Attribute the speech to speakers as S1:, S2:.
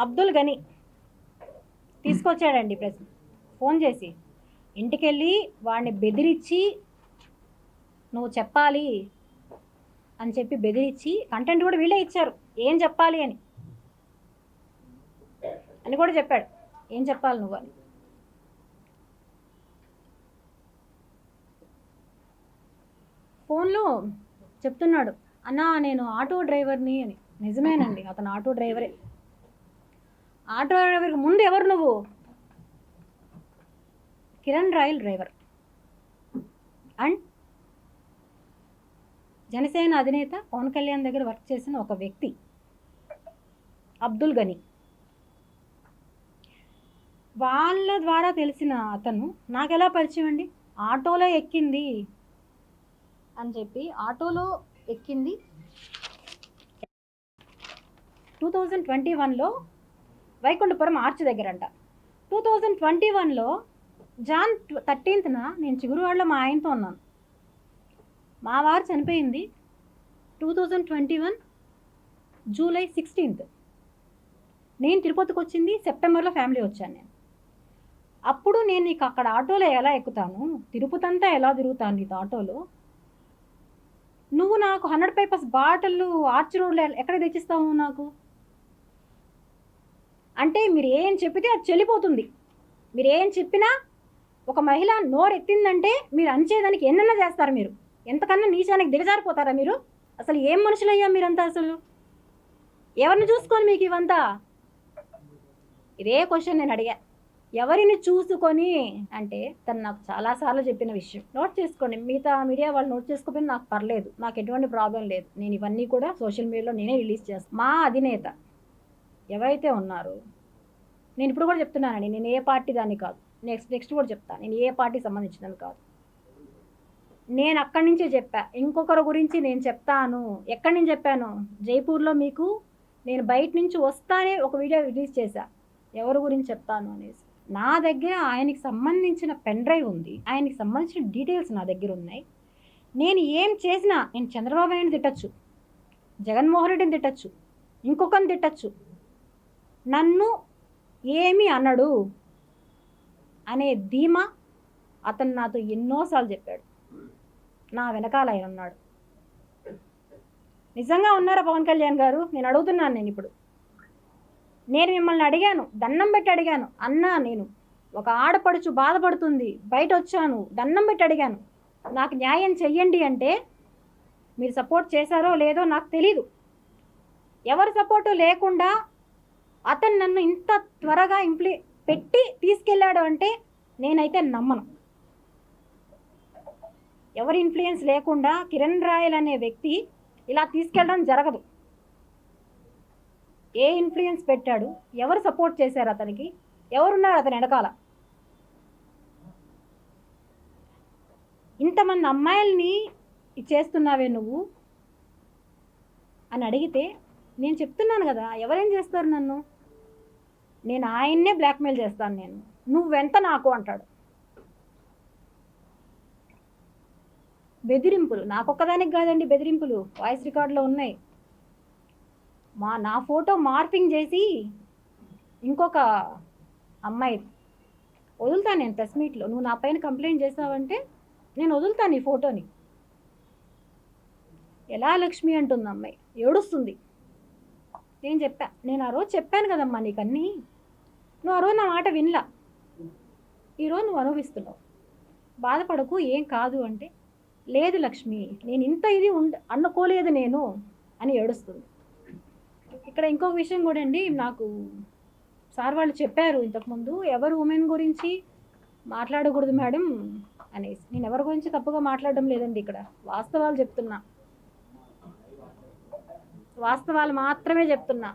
S1: అబ్దుల్ గని. తీసుకొచ్చాడండి press phone చేసి. ఇంటికెళ్ళి వాడిని బెదిరించి నువ్వు చెప్పాలి అని చెప్పి బెదిరించి కంటెంట్ కూడా వీళ్ళే ఇచ్చారు. ఏం చెప్పాలి అని. అని కూడా చెప్పాడు. ఏం చెప్పాలి నువ్వు అని. ఫోన్లో చెప్తున్నాడు అన్నా నేను ఆటో డ్రైవర్ని అని. నిజమేనండి అతను ఆటో డ్రైవరే. ఆటో డ్రైవర్కి ముందు ఎవరు నువ్వు? Kiran Royal driver. And Janasena అధినేత పవన్ కళ్యాణ్ దగ్గర వర్క్ చేసిన ఒక వ్యక్తి అబ్దుల్ గని. వాళ్ళ ద్వారా తెలిసిన అతను నాకు ఎలా పరిచయం అండి? ఆటోలో ఎక్కింది. అని చెప్పి ఆటోలో ఎక్కింది. టూ థౌజండ్ ట్వంటీ వన్లో వైకుంఠపురం ఆర్చ్ దగ్గర అంట టూ థౌజండ్ ట్వంటీ వన్లో జాన్ థర్టీన్త్న నేను చిగురువాడలో మా ఆయనతో ఉన్నాను. మా వారు చనిపోయింది two thousand twenty one July sixteenth. నేను తిరుపతికి వచ్చింది సెప్టెంబర్లో ఫ్యామిలీ వచ్చాను నేను. అప్పుడు నేను నీకు అక్కడ ఆటోలో ఎలా ఎక్కుతాను? తిరుపతి అంతా ఎలా తిరుగుతాను నీతో ఆటోలో? నువ్వు నాకు హండ్రెడ్ పేపర్స్ బాటిల్ ఆర్చ్ రోడ్లో ఎక్కడ తెచ్చిస్తావు నాకు? అంటే మీరు ఏం చెప్పితే అది చెల్లిపోతుంది. మీరు ఏం చెప్పినా ఒక మహిళ నోరెత్తిందంటే మీరు అంచేదానికి ఎన్నన్నా చేస్తారు మీరు. ఎంతకన్నా నీచానికి దిగజారిపోతారా మీరు? అసలు ఏం మనుషులయ్యా మీరంతా అసలు? ఎవరిని చూసుకొని మీకు ఇవంతా? ఇదే క్వశ్చన్ నేను అడిగా. ఎవరిని చూసుకొని అంటే తను నాకు చాలాసార్లు చెప్పిన విషయం. నోట్ చేసుకోండి మిగతా మీడియా వాళ్ళు నోట్ చేసుకోకపోయినా నాకు పర్లేదు. నాకు ఎటువంటి ప్రాబ్లం లేదు. నేను ఇవన్నీ కూడా సోషల్ మీడియాలో నేనే రిలీజ్ చేస్తాను మా అధినేత ఎవరైతే ఉన్నారో నేను ఇప్పుడు కూడా చెప్తున్నానండి నేను ఏ పార్టీ దాన్ని కాదు. నెక్స్ట్ నెక్స్ట్ కూడా చెప్తాను నేను ఏ పార్టీ సంబంధించినది కాదు. నేను అక్కడి నుంచే చెప్పా ఇంకొకరి గురించి నేను చెప్తాను. ఎక్కడి నుంచి చెప్పాను? జైపూర్లో మీకు నేను బయట నుంచి వస్తానే ఒక వీడియో రిలీజ్ చేశా. ఎవరి గురించి చెప్తాను అనేసి. నా దగ్గర ఆయనకి సంబంధించిన పెన్ డ్రైవ్ ఉంది ఆయనకి సంబంధించిన డీటెయిల్స్ నా దగ్గర ఉన్నాయి. నేను ఏం చేసినా నేను చంద్రబాబు నాయుడు తిట్టచ్చు జగన్మోహన్ రెడ్డిని తిట్టచ్చు ఇంకొకరిని తిట్టచ్చు. నన్ను ఏమి అనడు అనే ధీమా అతను నాతో ఎన్నోసార్లు చెప్పాడు. నా వెనకాల ఆయన ఉన్నాడు. నిజంగా ఉన్నారా పవన్ కళ్యాణ్ గారు? నేను అడుగుతున్నాను నేను ఇప్పుడు. నేను మిమ్మల్ని అడిగాను దండం పెట్టి అడిగాను. అన్నా నేను ఒక ఆడపడుచు బాధపడుతుంది బయట వచ్చాను దండం పెట్టి అడిగాను. నాకు న్యాయం చెయ్యండి అంటే మీరు సపోర్ట్ చేశారో లేదో నాకు తెలీదు. ఎవరి సపోర్టు లేకుండా అతను నన్ను ఇంత త్వరగా ఇంప్లి పెట్టి తీసుకెళ్ళాడు అంటే నేనైతే నమ్మను. ఎవరి ఇన్ఫ్లుయెన్స్ లేకుండా కిరణ్ రాయల్ అనే వ్యక్తి ఇలా తీసుకెళ్ళడం జరగదు. ఏ ఇన్ఫ్లుయెన్స్ పెట్టాడు? ఎవరు సపోర్ట్ చేశారు అతనికి? ఎవరున్నారు అతని వెనకాల? ఇంతమంది అమ్మాయిల్ని చేస్తున్నావే నువ్వు? అని అడిగితే నేను చెప్తున్నాను కదా ఎవరేం చేస్తారు నన్ను? నేను ఆయన్నే బ్లాక్మెయిల్ చేస్తాను నేను. నువ్వెంత నాకు అంటాడు. బెదిరింపులు. నాకొక్కదానికి కాదండి బెదిరింపులు. వాయిస్ రికార్డులో ఉన్నాయి. మా నా ఫోటో మార్పింగ్ చేసి ఇంకొక అమ్మాయి వదులుతాను నేను ప్రెస్ మీట్లో. నువ్వు నా పైన కంప్లైంట్ చేసావంటే నేను వదులుతాను ఈ ఫోటోని. ఎలా లక్ష్మి అంటుంది అమ్మాయి? ఏడుస్తుంది. నేను చెప్పా నేను ఆ రోజు చెప్పాను కదమ్మా నీకు అన్నీ నువ్వు ఆ రోజు నా మాట వినలా. ఈరోజు నువ్వు అనుభవిస్తున్నావు. బాధపడకు ఏం కాదు అంటే లేదు లక్ష్మి నేను ఇంత ఇది ఉండ అనుకోలేదు నేను అని ఏడుస్తుంది. ఇక్కడ ఇంకొక విషయం కూడా అండి నాకు సార్ వాళ్ళు చెప్పారు ఇంతకుముందు ఎవరు ఉమెన్ గురించి మాట్లాడకూడదు మేడం అనేసి. నేను ఎవరి గురించి తప్పుగా మాట్లాడడం లేదండి ఇక్కడ వాస్తవాలు చెప్తున్నా. వాస్తవాలు మాత్రమే చెప్తున్నా.